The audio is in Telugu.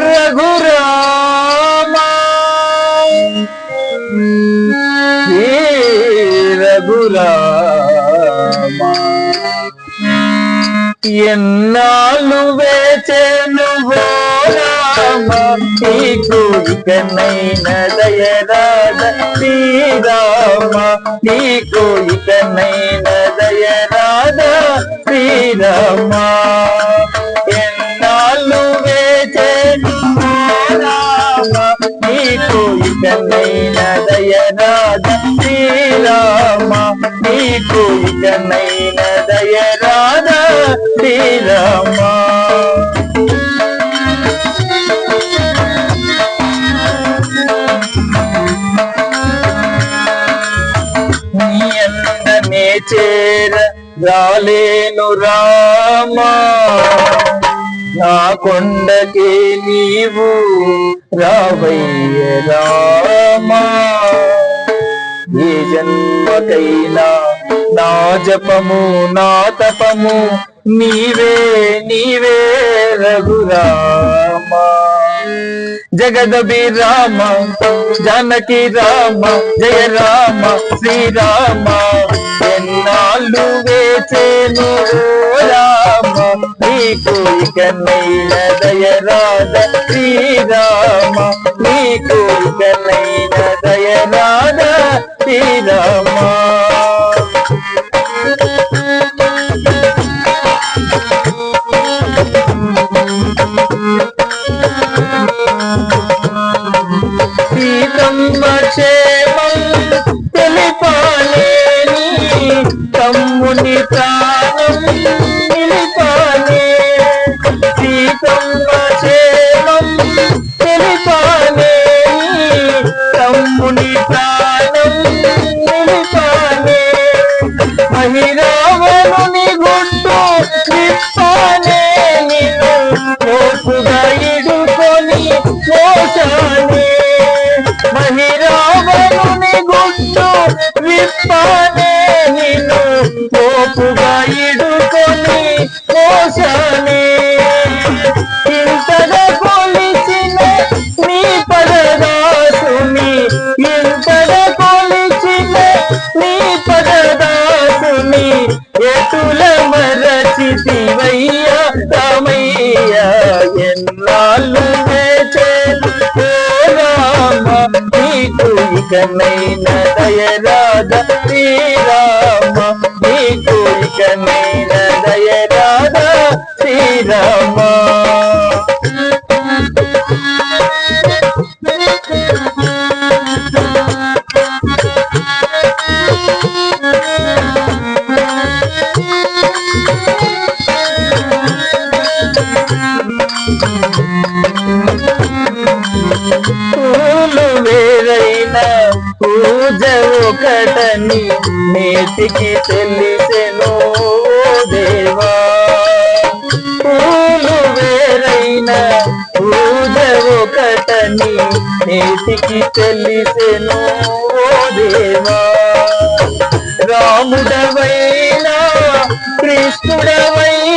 రఘురామ హే రఘురామ ఎన్నాళ్ళు వేచెను ఓ రామ నీకు ఇకనైన దయరాద శ్రీరామ నీకు ఇకనైన దయరాద శ్రీరామ. నీకు దయ దయరాద శ్రీరామ నీ అందనే చేర రాలేను రామా. నా కొండకే నీవు రావయ్య రామా. ఏ జన్మకైనా నా జపము నా తపము నీవే నీవే రఘురామ. జగదభి రామ జనకి రామ జయ రామ శ్రీరామ. ఎన్నాళ్ళు వేచేను ఓ రామ నీకు ఇకనైన దయరాద శ్రీరామ. నీకు ఇకనైన దయరాద శ్రీరామ. మోసుగా ఇడుకొని మోసానే మహిరావణుని గుట్టు విప్పానే నిన్ను. మోపుగా ఇడుకొని మోసానే ఇంతగా కొలిచిన నీ పదదాసుని ఇంతగా కొలిచిన నీ పదదాసుని ఎటుల మరచితివయ్యా? నీకు ఇకనైన దయరాద శ్రీరామ. నీకు ఇకనైన దయరాద శ్రీరామ. పూజ ఒకటని నేటికి తెలిసెను దేవా. పూలు వేరైన పూజ ఒకటని నేటికి తెలిసెను దేవా. రాముడవైనా కృష్ణుడవైనా